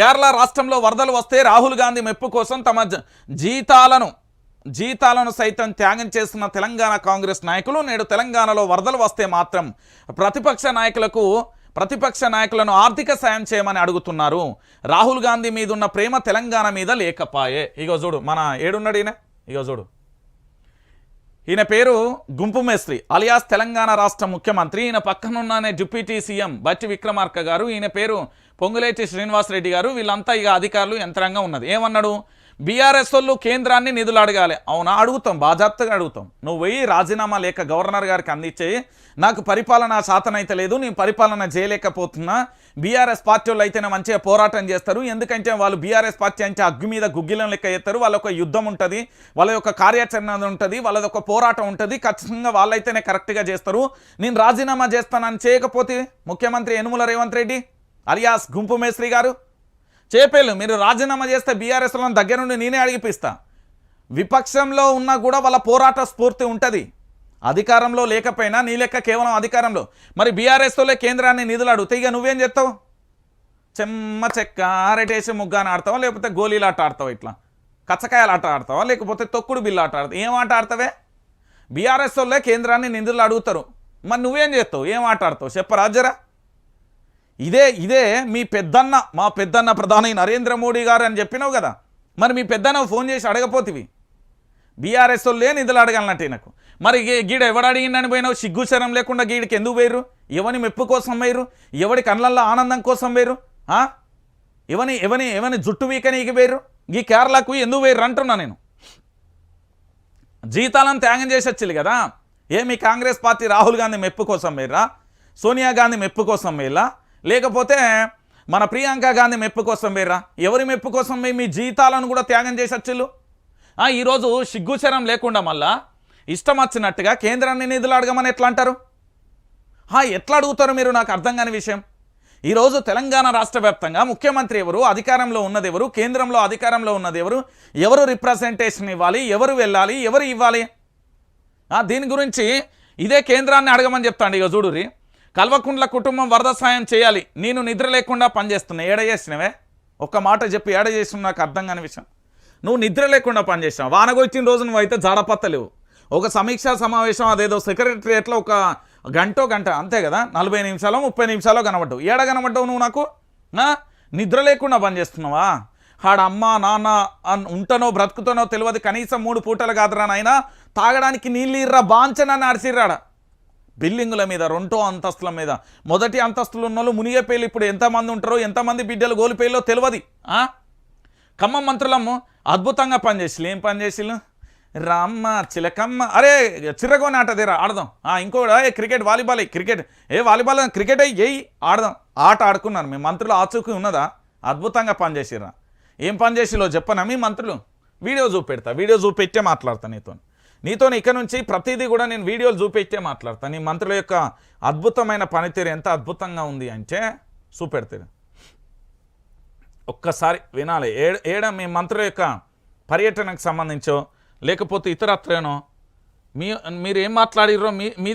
కేరళ రాష్ట్రంలో వరదలు వస్తే రాహుల్ గాంధీ మెప్పు కోసం తమ జీతాలను జీతాలను సైతం త్యాగం చేస్తున్న తెలంగాణ కాంగ్రెస్ నాయకులు నేడు తెలంగాణలో వరదలు వస్తే మాత్రం ప్రతిపక్ష నాయకులకు ప్రతిపక్ష నాయకులను ఆర్థిక సాయం చేయమని అడుగుతున్నారు. రాహుల్ గాంధీ మీదున్న ప్రేమ తెలంగాణ మీద లేకపాయే. ఇగో చూడు మన ఏడున్నాడు ఈయన? ఇగో చూడు. ఈయన పేరు గుంపు మేస్త్రి అలియాస్ తెలంగాణ రాష్ట్ర ముఖ్యమంత్రి. ఈయన పక్కనున్ననే డిప్యూటీ సీఎం బట్టి విక్రమార్క గారు. ఈయన పేరు పొంగులేటి శ్రీనివాసరెడ్డి గారు. వీళ్ళంతా ఇక అధికారులు యంత్రంగా ఉన్నది. ఏమన్నాడు? బీఆర్ఎస్ వాళ్ళు కేంద్రాన్ని నిధులు అడగాలి అవునా? అడుగుతాం. బాధ్యతగా అడుగుతాం. నువ్వు పోయి రాజీనామా లేక గవర్నర్ గారికి అందించేయి. నాకు పరిపాలన శాతనైతే లేదు. నేను పరిపాలన చేయలేకపోతున్నా. బీఆర్ఎస్ పార్టీ వాళ్ళు అయితేనే మంచిగా పోరాటం చేస్తారు. ఎందుకంటే వాళ్ళు బీఆర్ఎస్ పార్టీ అంటే అగ్గి మీద గుగ్గిలం లెక్క చేస్తారు. వాళ్ళ ఒక యుద్ధం ఉంటుంది. వాళ్ళ యొక్క కార్యాచరణ ఉంటుంది. వాళ్ళది ఒక పోరాటం ఉంటుంది. ఖచ్చితంగా వాళ్ళైతేనే కరెక్ట్గా చేస్తారు. నేను రాజీనామా చేస్తానని చేయకపోతే ముఖ్యమంత్రి యనుమల రేవంత్ రెడ్డి అలియాస్ గుంపు మేస్త్రి గారు చేపేళ్ళు మీరు రాజీనామా చేస్తే బీఆర్ఎస్లో దగ్గర నుండి నేనే అడిగిపిస్తా. విపక్షంలో ఉన్నా కూడా వాళ్ళ పోరాట స్ఫూర్తి ఉంటుంది. అధికారంలో లేకపోయినా నీ లెక్క కేవలం అధికారంలో. మరి బీఆర్ఎస్తోలే కేంద్రాన్ని నిధులు అడుగుతాయి ఇక నువ్వేం చేస్తావు? చెమ్మ చెక్క అరటేసి ముగ్గాని ఆడతావా? లేకపోతే గోళీలాట ఆడతావు ఆడతావా ఇట్లా? కచ్చకాయలు ఆట ఆడతావా? లేకపోతే తొక్కుడు బిల్లు ఆట ఆడతావు? ఏం ఆట ఆడతావే? బీఆర్ఎస్ వాళ్ళే కేంద్రాన్ని నిధులు అడుగుతారు. మరి నువ్వేం చేస్తావు? ఏం ఆట ఆడతావు? చెప్పరా జరా. ఇదే ఇదే మీ పెద్దన్న మా పెద్దన్న ప్రధాని నరేంద్ర మోడీ గారు అని చెప్పినావు కదా. మరి మీ పెద్దన్న ఫోన్ చేసి అడగపోతివి. బీఆర్ఎస్ లేని నిధులు అడగాలన్నట్టు నాకు మరి గీడ ఎవడు అడిగిందని పోయినావు? సిగ్గుచరం లేకుండా గీడికి ఎందుకు వేయరు ఎవని మెప్పు కోసం వేయరు ఎవడి కళ్ళల్లో ఆనందం కోసం వేరు ఎవని ఎవని ఎవని జుట్టు వీకనీకి పోయిర్రు? ఈ కేరళకు ఎందుకు పోయిర్రు అంటున్నా నేను. జీతాలను త్యాగం చేసి కదా. ఏ మీ కాంగ్రెస్ పార్టీ రాహుల్ గాంధీ మెప్పు కోసం పోయిర్రా? సోనియా గాంధీ మెప్పు కోసం పోయిర్రా? లేకపోతే మన ప్రియాంక గాంధీ మెప్పు కోసం వేరా ఎవరి మెప్పు కోసం పోయి మీ జీతాలను కూడా త్యాగం చేసి ఈరోజు సిగ్గుచరం లేకుండా మళ్ళా ఇష్టం వచ్చినట్టుగా కేంద్రాన్ని నిధులు అడగమని ఎట్లా అంటారు? ఎట్లా అడుగుతారు మీరు? నాకు అర్థం కాని విషయం. ఈరోజు తెలంగాణ రాష్ట్ర వ్యాప్తంగా ముఖ్యమంత్రి ఎవరు అధికారంలో ఉన్నది ఎవరు కేంద్రంలో అధికారంలో ఉన్నది ఎవరు ఎవరు రిప్రజెంటేషన్ ఇవ్వాలి ఎవరు వెళ్ళాలి ఎవరు ఇవ్వాలి? దీని గురించి ఇదే కేంద్రాన్ని అడగమని చెప్తాండి ఇక చూడురి కల్వకుండ్ల కుటుంబం వరద సాయం చేయాలి. నేను నిద్ర లేకుండా పనిచేస్తున్నా. ఏడ చేసినవే? ఒక్క మాట చెప్పి ఏడ చేసిన నాకు అర్థం కాని విషయం. నువ్వు నిద్ర లేకుండా పనిచేసావు వానగొచ్చిన రోజు నువ్వు అయితే జాడపత్తలేవు ఒక సమీక్షా సమావేశం అదేదో సెక్రటరియట్లో ఒక గంటో గంట అంతే కదా? నలభై నిమిషాలు ముప్పై నిమిషాలు కనబడ్డావు. ఏడ కనబడ్డావు నువ్వు నాకు? నిద్ర లేకుండా పనిచేస్తున్నావా? ఆడ అమ్మ నాన్న అన్ ఉంటనో బ్రతుకుతానో తెలియదు. కనీసం మూడు పూటలు కాదురా నాయన. తాగడానికి నీళ్ళు ఇర్రా బాంచనని అరిసిర్రాడా? బిల్డింగుల మీద రెండో అంతస్తుల మీద. మొదటి అంతస్తులు ఉన్న వాళ్ళు మునిగేపేలు ఇప్పుడు ఎంతమంది ఉంటారో ఎంతమంది బిడ్డలు గోలిపోయిలో తెలియదు ఆ? ఖమ్మం అద్భుతంగా పనిచేసి ఏం పనిచేసిళ్ళు? రామ్మ చిలకమ్మ. అరే చిరగోని ఆట తీరా ఆడదాం. ఆ, ఇంకోటి ఏ క్రికెట్ వాలీబాల్ క్రికెట్. ఏ వాలీబాల్ క్రికెట్ అయ్యి ఆడదాం. ఆట ఆడుకున్నారు. మీ మంత్రులు ఆచూకీ ఉన్నదా? అద్భుతంగా పనిచేసిర్రా. ఏం పని చేసిలో చెప్పనా మీ మంత్రులు? వీడియో చూపెడతా వీడియో చూపెట్టే మాట్లాడతా నీతో నీతోని ఇక నుంచి ప్రతిదీ కూడా నేను వీడియోలు చూపెట్టే మాట్లాడతాను నీ మంత్రుల యొక్క అద్భుతమైన పనితీరు ఎంత అద్భుతంగా ఉంది అంటే చూపెడతారు ఒక్కసారి వినాలి. ఏడ ఏడ మీ మంత్రుల యొక్క పర్యటనకు సంబంధించో లేకపోతే ఇతరత్రేనో మీ మీరు ఏం మాట్లాడిర్రో మీ మీ